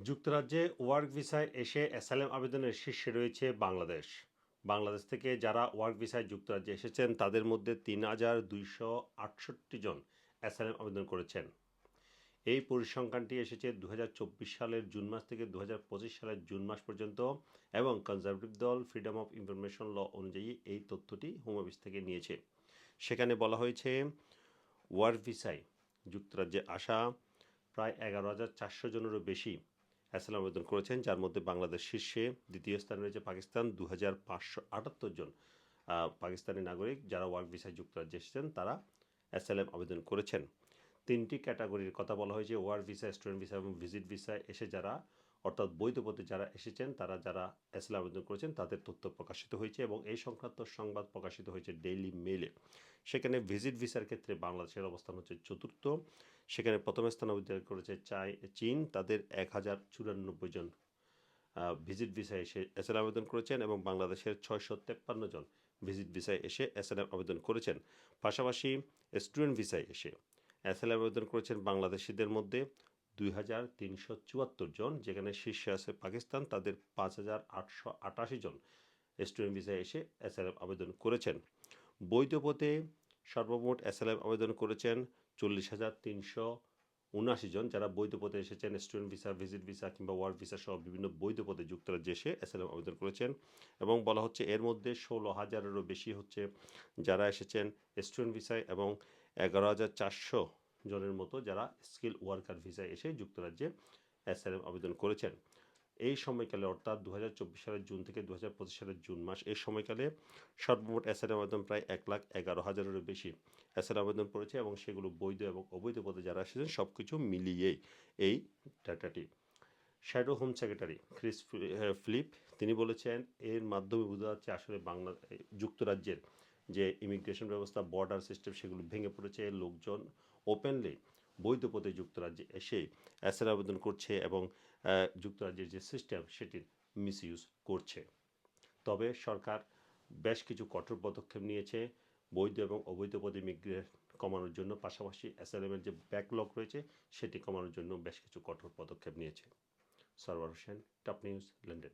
যুক্তরাজ্যে ওয়ার্ক ভিসায় এসে অ্যাসাইলাম আবেদনের শীর্ষে রয়েছে বাংলাদেশ। বাংলাদেশ থেকে যারা ওয়ার্ক ভিসায় যুক্তরাজ্যে এসেছেন, তাদের মধ্যে তিন হাজার দুইশো আটষট্টি জন অ্যাসাইলাম আবেদন করেছেন। এই পরিসংখ্যানটি এসেছে দু হাজার চব্বিশ সালের জুন মাস থেকে দু হাজার পঁচিশ সালের জুন মাস পর্যন্ত এবং কনজারভেটিভ দল ফ্রিডম অফ ইনফরমেশন ল অনুযায়ী এই তথ্যটি হোম অফিস থেকে নিয়েছে। সেখানে বলা হয়েছে, ওয়ার্ক ভিসায় যুক্তরাজ্যে আসা প্রায় এগারো হাজার চারশো জনেরও বেশি অ্যাসালাম আবেদন করেছেন, যার মধ্যে বাংলাদেশ শীর্ষে দ্বিতীয় স্থানে রয়েছে পাকিস্তান দু হাজার পাঁচশো আটাত্তর জন পাকিস্তানি নাগরিক যারা ওয়ার্ক ভিসায় যুক্তরাজ্যে এসেছেন, তারা অ্যাসালাম আবেদন করেছেন। তিনটি ক্যাটাগরির কথা বলা হয়েছে ওয়ার্ক ভিসা, স্টুডেন্ট ভিসা এবং ভিজিট ভিসায় এসে যারা অর্থাৎ বৈধ পথে যারা এসেছেন, তারা যারা অ্যাসালাম আবেদন করেছেন, তাদের তথ্য প্রকাশিত হয়েছে এবং এই সংক্রান্ত সংবাদ প্রকাশিত হয়েছে ডেইলি মেলে সেখানে ভিজিট ভিসার ক্ষেত্রে বাংলাদেশের অবস্থান হচ্ছে চতুর্থ। সেখানে প্রথম স্থান অধিকার করেছে চাই, চীন। তাদের এক হাজার চুরানব্বই জন ভিজিট ভিসায় এসে এসএলএম আবেদন করেছেন এবং বাংলাদেশের ছয়শো তেপ্পান্ন জন ভিজিট ভিসায় এসে এসএলএম আবেদন করেছেন। পাশাপাশি স্টুডেন্ট ভিসায় এসে এসএলএম আবেদন করেছেন বাংলাদেশিদের মধ্যে। দুই হাজার তিনশো চুয়াত্তর জন, যেখানে শীর্ষে আছে পাকিস্তান, তাদের পাঁচ হাজার আটশো আটাশি জন স্টুডেন্ট ভিসায় এসে এসএলএম আবেদন করেছেন। বৈধ পথে সর্বমোট এসএলএম আবেদন করেছেন চল্লিশ হাজার তিনশো উনআশি জন। যারা বৈধ পথে এসেছেন স্টুডেন্ট ভিসা ভিজিট ভিসা কিংবা ওয়ার্ক ভিসা সহ বিভিন্ন বৈধ পথে যুক্তরাজ্যে এসে এসএলএম আবেদন করেছেন এবং বলা হচ্ছে এর মধ্যে ষোলো হাজারেরও বেশি হচ্ছে যারা এসেছেন স্টুডেন্ট ভিসায় এবং এগারো হাজার চারশো জনের মতো যারা স্কিল ওয়ার্কার ভিসায় এসে যুক্তরাজ্যে এসএলএম আবেদন করেছেন। এই সময়কালে অর্থাৎ দুহাজার চব্বিশ সালের জুন থেকে দু সালের জুন মাস এই সময়কালে সর্বমোট এসএল আবেদন প্রায় এক লাখ এগারো হাজারেরও বেশি এসএল আবেদন পড়েছে এবং সেগুলো বৈধ এবং অবৈধ পদে যারা এসেছেন সব কিছু মিলিয়ে এই ডাটাটি। শ্যাডো হোম সেক্রেটারি ক্রিস ফি- আহ, তিনি বলেছেন এর মাধ্যমে বোঝা যাচ্ছে আসলে বাংলা যুক্তরাজ্যের যে ইমিগ্রেশন ব্যবস্থা বর্ডার সিস্টেম সেগুলো ভেঙে পড়েছে, লোকজন ওপেনলি বৈধ পথে যুক্তরাজ্যে এসে অ্যাসের আবেদন করছে এবং যুক্তরাজ্যের যে সিস্টেম সেটির মিসইউজ করছে। তবে সরকার বেশ কিছু কঠোর পদক্ষেপ নিয়েছে। বৈধ এবং অবৈধ পদে মিগ্রেট কমানোর জন্য পাশাপাশি এসএলএমের যে ব্যাকলগ রয়েছে, সেটি কমানোর জন্য বেশ কিছু কঠোর পদক্ষেপ নিয়েছে। Sarwar Hossain top news London